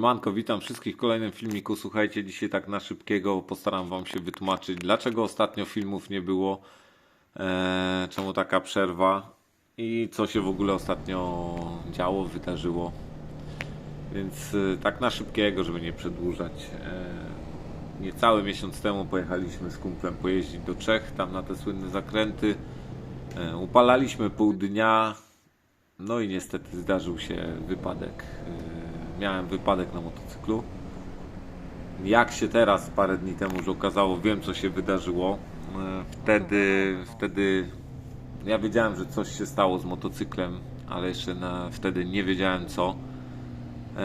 Siemanko, witam wszystkich w kolejnym filmiku. Słuchajcie, dzisiaj tak na szybkiego postaram Wam się wytłumaczyć, dlaczego ostatnio filmów nie było, e, czemu taka przerwa i co się w ogóle ostatnio działo, wydarzyło. Więc e, tak na szybkiego, żeby nie przedłużać. E, niecały miesiąc temu pojechaliśmy z kumplem pojeździć do Czech, tam na te słynne zakręty. E, upalaliśmy pół dnia, no i niestety zdarzył się wypadek. Yy, Miałem wypadek na motocyklu. Jak się teraz, parę dni temu już okazało, wiem co się wydarzyło. Yy, Wtedy, wtedy ja wiedziałem, że coś się stało z motocyklem, ale jeszcze na, wtedy nie wiedziałem co. Yy,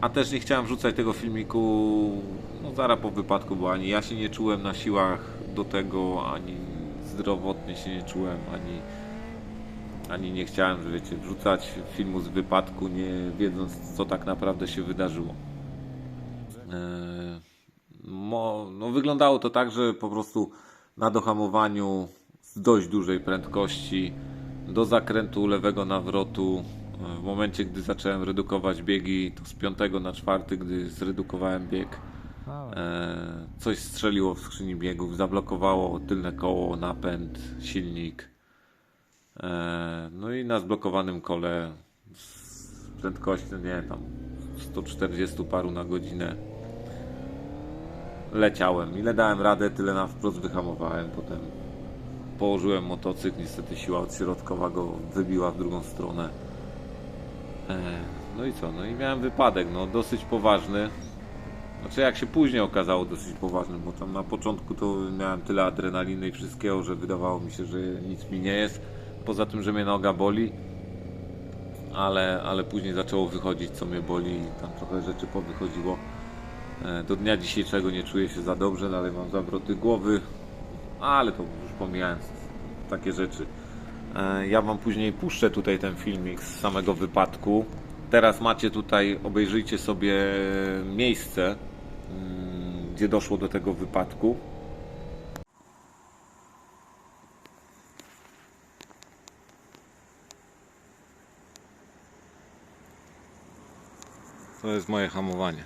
A też nie chciałem wrzucać tego filmiku no, zaraz po wypadku, bo ani ja się nie czułem na siłach do tego, ani zdrowotnie się nie czułem, ani ani nie chciałem, wiecie, wrzucać filmu z wypadku, nie wiedząc, co tak naprawdę się wydarzyło. Mo, no, wyglądało to tak, że po prostu na dohamowaniu z dość dużej prędkości do zakrętu lewego nawrotu, e, w momencie, gdy zacząłem redukować biegi, to z piątego na czwarty, gdy zredukowałem bieg, e, coś strzeliło w skrzyni biegów, zablokowało tylne koło, napęd, silnik. E, No i na zblokowanym kole z prędkością, nie tam 140 paru na godzinę leciałem. Ile dałem radę, tyle na wprost wyhamowałem. Potem położyłem motocykl, niestety siła odśrodkowa go wybiła w drugą stronę. E, No i co? No i miałem wypadek, no dosyć poważny. Znaczy jak się później okazało dosyć poważny, bo tam na początku to miałem tyle adrenaliny i wszystkiego, że wydawało mi się, że nic mi nie jest. Poza tym, że mnie noga boli. Ale, ale później zaczęło wychodzić co mnie boli i tam trochę rzeczy powychodziło. E, Do dnia dzisiejszego nie czuję się za dobrze, dalej mam zawroty głowy. Ale to już pomijając takie rzeczy. E, Ja wam później puszczę tutaj ten filmik z samego wypadku. Teraz macie tutaj, obejrzyjcie sobie miejsce, mm, gdzie doszło do tego wypadku. To moje hamowanie.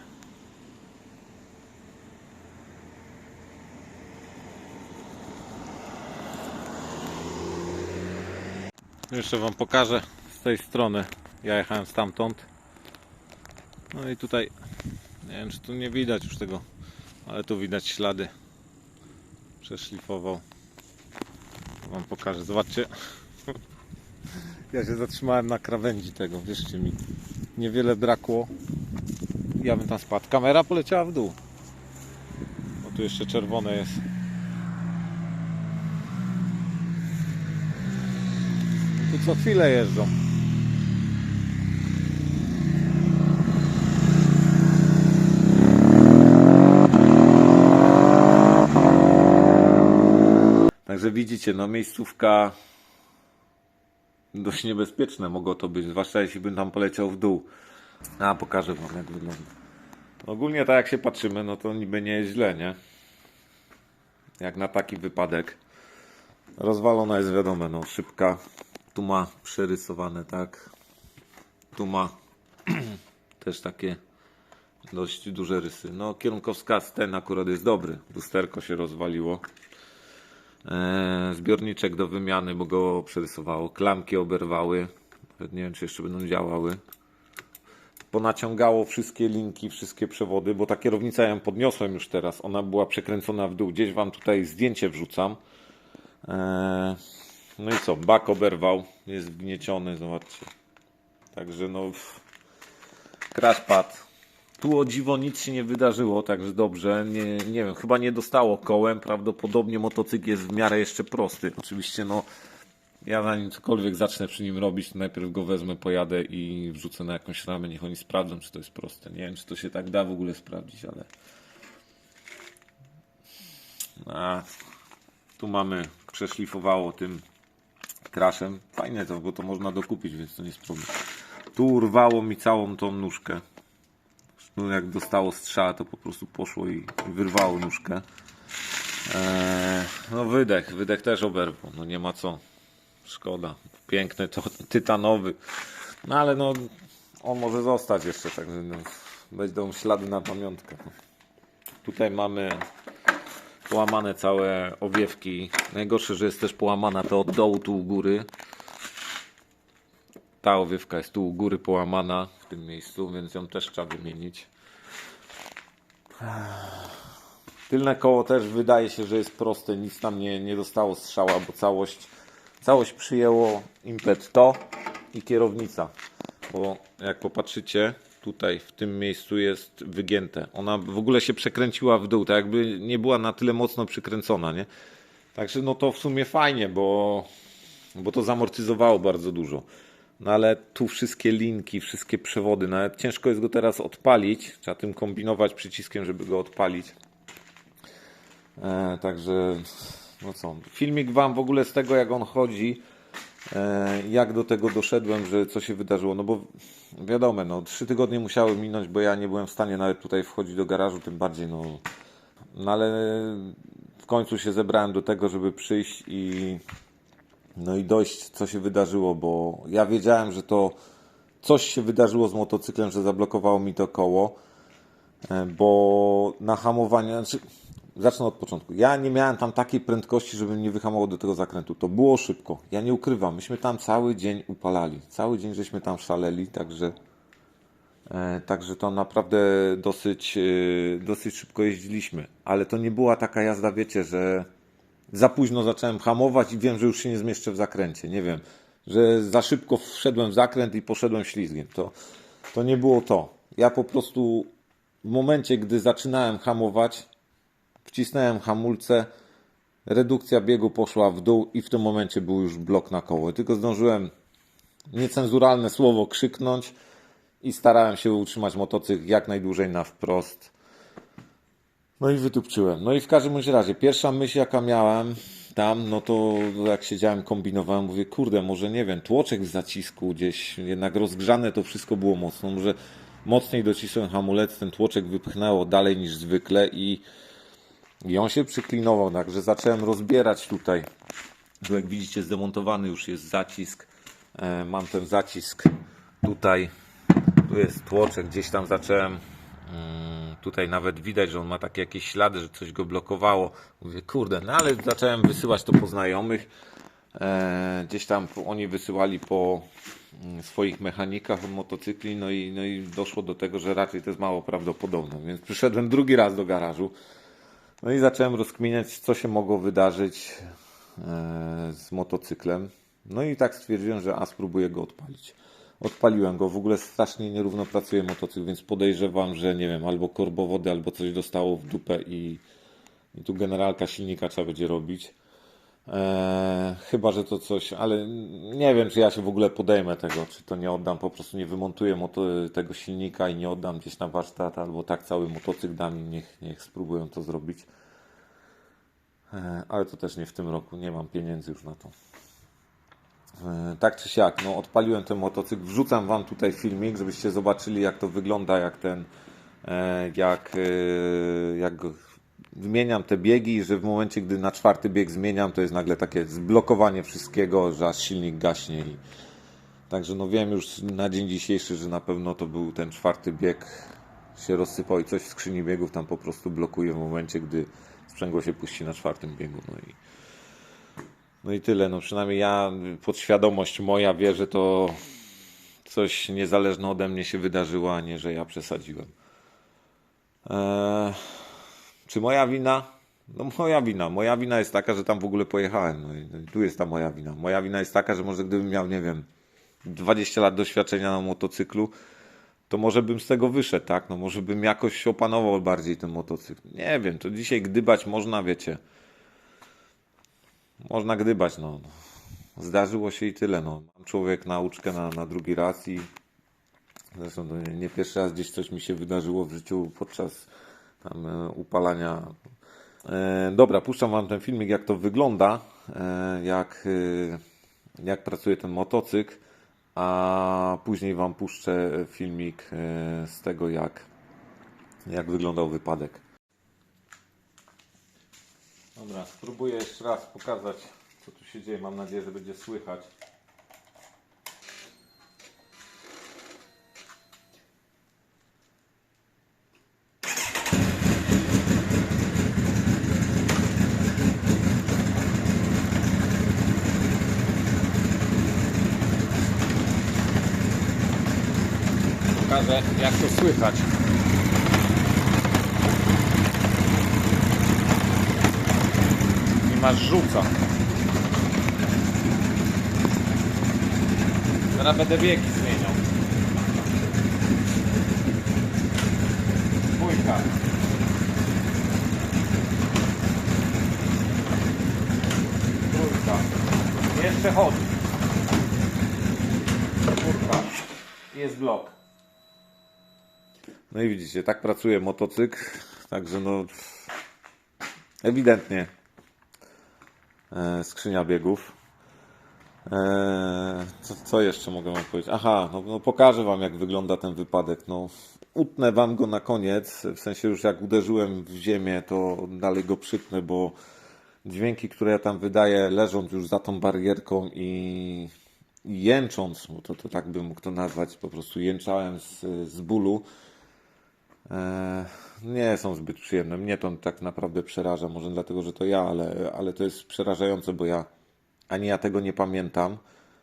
Jeszcze Wam pokażę z tej strony. Ja jechałem stamtąd. No i tutaj, nie wiem czy tu nie widać już tego, ale tu widać ślady. Przeszlifował. Wam pokażę. Zobaczcie. Ja się zatrzymałem na krawędzi tego, wierzcie mi. Niewiele brakło. Ja bym tam spadł. Kamera poleciała w dół. Bo tu jeszcze czerwone jest. Tu co chwilę jeżdżą. Także widzicie, no miejscówka dość niebezpieczne mogło to być, zwłaszcza jeśli bym tam poleciał w dół. A, pokażę wam jak wygląda. Ogólnie tak jak się patrzymy, no to niby nie jest źle, nie? Jak na taki wypadek. Rozwalona jest wiadomo, no szybka. Tu ma przerysowane, tak? Tu ma też takie dość duże rysy. No kierunkowskaz ten akurat jest dobry. Lusterko się rozwaliło. Eee, zbiorniczek do wymiany, bo go przerysowało. Klamki oberwały. Nawet nie wiem, czy jeszcze będą działały. Ponaciągało wszystkie linki, wszystkie przewody, bo ta kierownica ja ją podniosłem już teraz. Ona była przekręcona w dół. Gdzieś wam tutaj zdjęcie wrzucam. Eee, no i co? Bak oberwał. Jest wgnieciony, zobaczcie. Także no. Crash pad. Tu o dziwo nic się nie wydarzyło, także dobrze. Nie, nie wiem, chyba nie dostało kołem. Prawdopodobnie motocykl jest w miarę jeszcze prosty. Oczywiście, no, ja zanim cokolwiek zacznę przy nim robić, to najpierw go wezmę, pojadę i wrzucę na jakąś ramę. Niech oni sprawdzą, czy to jest proste. Nie wiem, czy to się tak da w ogóle sprawdzić, ale. A, tu mamy, przeszlifowało tym kraszem. Fajne to, bo to można dokupić, więc to nie jest problem. Tu urwało mi całą tą nóżkę. No jak dostało strzała, to po prostu poszło i wyrwało nóżkę. Eee, no wydech, wydech też oberwał, no nie ma co. Szkoda. Piękny, to tytanowy. No ale no, on może zostać jeszcze, także no, będą ślady na pamiątkę. Tutaj mamy połamane całe owiewki. Najgorsze, że jest też połamana to od dołu tu u góry. Ta owiewka jest tu u góry połamana w tym miejscu, więc ją też trzeba wymienić. Tylne koło też wydaje się, że jest proste, nic tam nie, nie dostało strzała, bo całość, całość przyjęło impet to i kierownica. Bo jak popatrzycie, tutaj w tym miejscu jest wygięte. Ona w ogóle się przekręciła w dół, tak jakby nie była na tyle mocno przykręcona, nie? Także no to w sumie fajnie, bo, bo to zamortyzowało bardzo dużo. No ale tu wszystkie linki, wszystkie przewody, nawet ciężko jest go teraz odpalić. Trzeba tym kombinować przyciskiem, żeby go odpalić. E, także, no co, filmik wam w ogóle z tego, jak on chodzi, e, jak do tego doszedłem, że co się wydarzyło. No bo wiadomo, no, trzy tygodnie musiały minąć, bo ja nie byłem w stanie nawet tutaj wchodzić do garażu, tym bardziej, no, no ale w końcu się zebrałem do tego, żeby przyjść i no i dojść, co się wydarzyło, bo ja wiedziałem, że to coś się wydarzyło z motocyklem, że zablokowało mi to koło, e, bo na hamowanie, znaczy, zacznę od początku. Ja nie miałem tam takiej prędkości, żebym nie wyhamował do tego zakrętu. To było szybko. Ja nie ukrywam, myśmy tam cały dzień upalali. Cały dzień żeśmy tam szaleli, także E, Także to naprawdę dosyć, e, dosyć szybko jeździliśmy. Ale to nie była taka jazda, wiecie, że za późno zacząłem hamować i wiem, że już się nie zmieszczę w zakręcie. Nie wiem, że za szybko wszedłem w zakręt i poszedłem ślizgiem. To, to nie było to. Ja po prostu w momencie, gdy zaczynałem hamować, wcisnąłem hamulce, redukcja biegu poszła w dół i w tym momencie był już blok na koło. Tylko zdążyłem niecenzuralne słowo krzyknąć i starałem się utrzymać motocykl jak najdłużej na wprost. No i wytupczyłem. No i w każdym razie, pierwsza myśl jaka miałem tam, no to jak siedziałem, kombinowałem, mówię, kurde, może nie wiem, tłoczek w zacisku gdzieś, jednak rozgrzane to wszystko było mocno, może mocniej docisłem hamulec, ten tłoczek wypchnęło dalej niż zwykle i, i on się przyklinował, także zacząłem rozbierać tutaj. Tu jak widzicie zdemontowany już jest zacisk, e, mam ten zacisk tutaj tu jest tłoczek, gdzieś tam zacząłem. mm, Tutaj nawet widać, że on ma takie jakieś ślady, że coś go blokowało. Mówię, kurde, no ale zacząłem wysyłać to po znajomych. E, gdzieś tam oni wysyłali po mm, swoich mechanikach motocykli, no i, no i doszło do tego, że raczej to jest mało prawdopodobne. Więc przyszedłem drugi raz do garażu. No i zacząłem rozkminiać, co się mogło wydarzyć e, z motocyklem. No i tak stwierdziłem, że a spróbuję go odpalić. Odpaliłem go, w ogóle strasznie nierówno pracuje motocykl, więc podejrzewam, że nie wiem, albo korbowody, albo coś dostało w dupę i, i tu generalka silnika trzeba będzie robić. Eee, chyba, że to coś, ale nie wiem, czy ja się w ogóle podejmę tego, czy to nie oddam, po prostu nie wymontuję tego silnika i nie oddam gdzieś na warsztat, albo tak cały motocykl dam niech, niech spróbują to zrobić. Eee, ale to też nie w tym roku, nie mam pieniędzy już na to. E, Tak czy siak, no odpaliłem ten motocykl, wrzucam wam tutaj filmik, żebyście zobaczyli jak to wygląda, jak ten, e, jak, e, jak wymieniam te biegi, że w momencie, gdy na czwarty bieg zmieniam, to jest nagle takie zblokowanie wszystkiego, że aż silnik gaśnie i także no wiem już na dzień dzisiejszy, że na pewno to był ten czwarty bieg się rozsypał i coś w skrzyni biegów tam po prostu blokuje w momencie, gdy sprzęgło się puści na czwartym biegu, no i no i tyle, no przynajmniej ja, podświadomość moja wie, że to coś niezależne ode mnie się wydarzyło, a nie, że ja przesadziłem. Eee, czy moja wina? No moja wina. Moja wina jest taka, że tam w ogóle pojechałem. No i, no tu jest ta moja wina. Moja wina jest taka, że może gdybym miał, nie wiem, 20 lat doświadczenia na motocyklu, to może bym z tego wyszedł, tak? No może bym jakoś opanował bardziej ten motocykl. Nie wiem, to dzisiaj gdybać można, wiecie. Można gdybać, no. Zdarzyło się i tyle, no. Mam człowiek nauczkę na, na drugi raz i zresztą nie, nie pierwszy raz gdzieś coś mi się wydarzyło w życiu podczas tam e, upalania. E, dobra, puszczam wam ten filmik, jak to wygląda, e, jak, jak pracuje ten motocykl, a później wam puszczę filmik z tego, jak, jak wyglądał wypadek. Dobra, spróbuję jeszcze raz pokazać, co tu się dzieje. Mam nadzieję, że będzie słychać. Pokażę jak to słychać. Masz rzuca. Teraz będę biegi zmieniał. Dwójka. Trójka. Jeszcze chodzi. Czwórka. Jest blok. No i widzicie, tak pracuje motocykl. Także no ewidentnie e, skrzynia biegów. E, co, co jeszcze mogę wam powiedzieć? Aha, no, no pokażę wam jak wygląda ten wypadek. No, utnę wam go na koniec. W sensie już jak uderzyłem w ziemię, to dalej go przytnę, bo dźwięki, które ja tam wydaję, leżąc już za tą barierką i, i jęcząc, bo to, to tak bym mógł to nazwać, po prostu jęczałem z, z bólu. E, nie są zbyt przyjemne. Mnie to tak naprawdę przeraża. Może dlatego, że to ja, ale, ale to jest przerażające, bo ja ani ja tego nie pamiętam.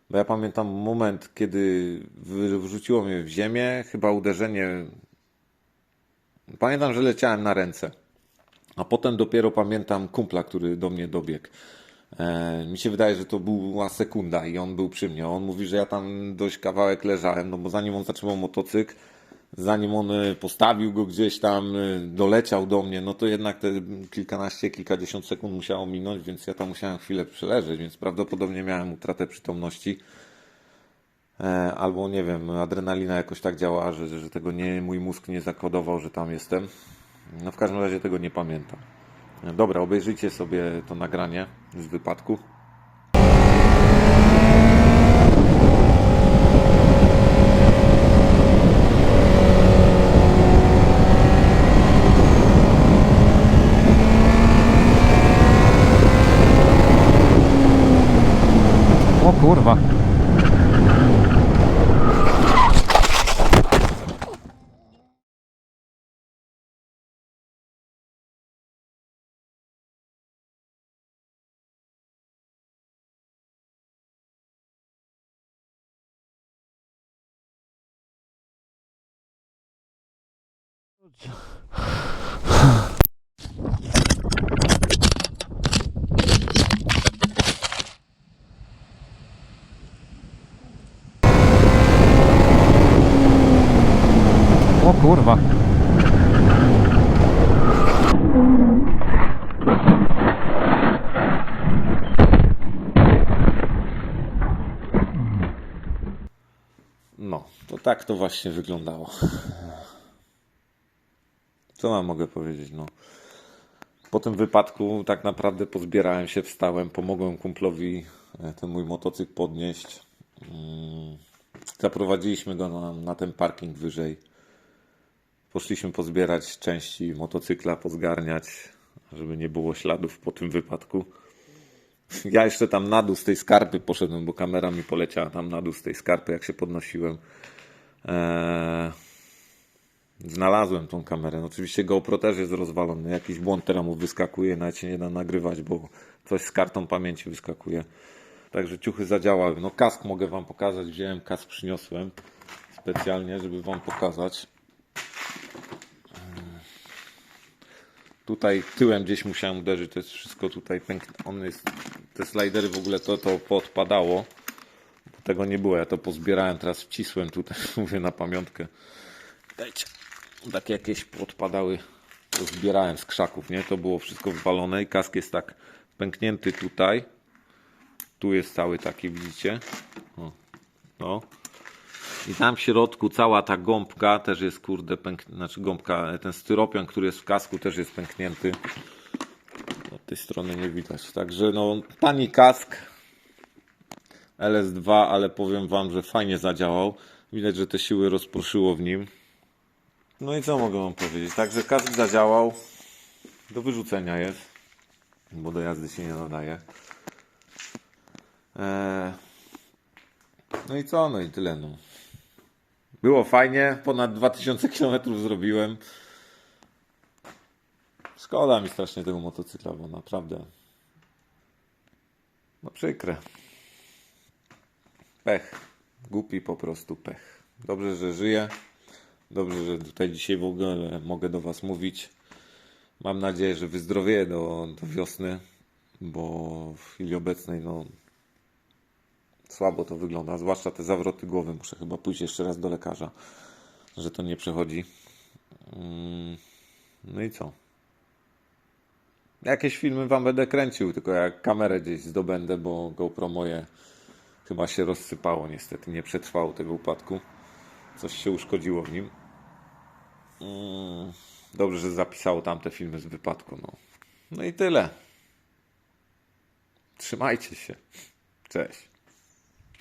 Bo ja pamiętam moment, kiedy wrzuciło mnie w ziemię, chyba uderzenie. Pamiętam, że leciałem na ręce. A potem dopiero pamiętam kumpla, który do mnie dobiegł. E, mi się wydaje, że to była sekunda i on był przy mnie. On mówi, że ja tam dość kawałek leżałem, no bo zanim on zatrzymał motocykl, zanim on e, postawił go gdzieś tam, e, doleciał do mnie, no to jednak te kilkanaście, kilkadziesiąt sekund musiało minąć, więc ja tam musiałem chwilę przeleżeć, więc prawdopodobnie miałem utratę przytomności. E, Albo nie wiem, adrenalina jakoś tak działała, że, że tego nie, mój mózg nie zakodował, że tam jestem. No w każdym razie tego nie pamiętam. Dobra, obejrzyjcie sobie to nagranie z wypadku. O kurwa. O kurwa. No, to tak to właśnie wyglądało. Co wam mogę powiedzieć? No. Po tym wypadku tak naprawdę pozbierałem się, wstałem, pomogłem kumplowi e, ten mój motocykl podnieść. Mm, Zaprowadziliśmy go na, na ten parking wyżej. Poszliśmy pozbierać części motocykla, pozgarniać, żeby nie było śladów po tym wypadku. Ja jeszcze tam na dół z tej skarpy poszedłem, bo kamera mi poleciała tam na dół z tej skarpy, jak się podnosiłem. Eee, znalazłem tą kamerę. No, oczywiście GoPro też jest rozwalony. Jakiś błąd teraz mu wyskakuje, nawet się nie da nagrywać, bo coś z kartą pamięci wyskakuje. Także ciuchy zadziałały. No kask mogę wam pokazać. Wziąłem kask, przyniosłem specjalnie, żeby wam pokazać. Tutaj tyłem gdzieś musiałem uderzyć, to jest wszystko tutaj pęknie. On jest, te slidery w ogóle to, to podpadało. Tego nie było, ja to pozbierałem, teraz wcisłem tutaj, mówię na pamiątkę. Dajcie. Takie jakieś podpadały, to zbierałem z krzaków, nie? To było wszystko wywalone i kask jest tak pęknięty tutaj. Tu jest cały taki, widzicie? O, no. I tam w środku cała ta gąbka też jest kurde znaczy gąbka, ten styropian, który jest w kasku też jest pęknięty. Od tej strony nie widać. Także no tani kask LS2, ale powiem wam, że fajnie zadziałał. Widać, że te siły rozproszyło w nim. No i co mogę wam powiedzieć? Także kask zadziałał. Do wyrzucenia jest, bo do jazdy się nie nadaje. Eee... No i co? No i tyle. No. Było fajnie, ponad 2000 km zrobiłem. Szkoda mi strasznie tego motocykla, bo naprawdę. No przykre. Pech. Głupi po prostu pech. Dobrze, że żyję. Dobrze, że tutaj dzisiaj w ogóle mogę do Was mówić. Mam nadzieję, że wyzdrowieję do, do wiosny, bo w chwili obecnej no słabo to wygląda, zwłaszcza te zawroty głowy. Muszę chyba pójść jeszcze raz do lekarza, że to nie przechodzi. Mm, No i co? Jakieś filmy Wam będę kręcił, tylko jak kamerę gdzieś zdobędę, bo GoPro moje chyba się rozsypało niestety, nie przetrwało tego upadku. Coś się uszkodziło w nim. Mm, Dobrze, że zapisało tamte filmy z wypadku. No, no i tyle. Trzymajcie się. Cześć.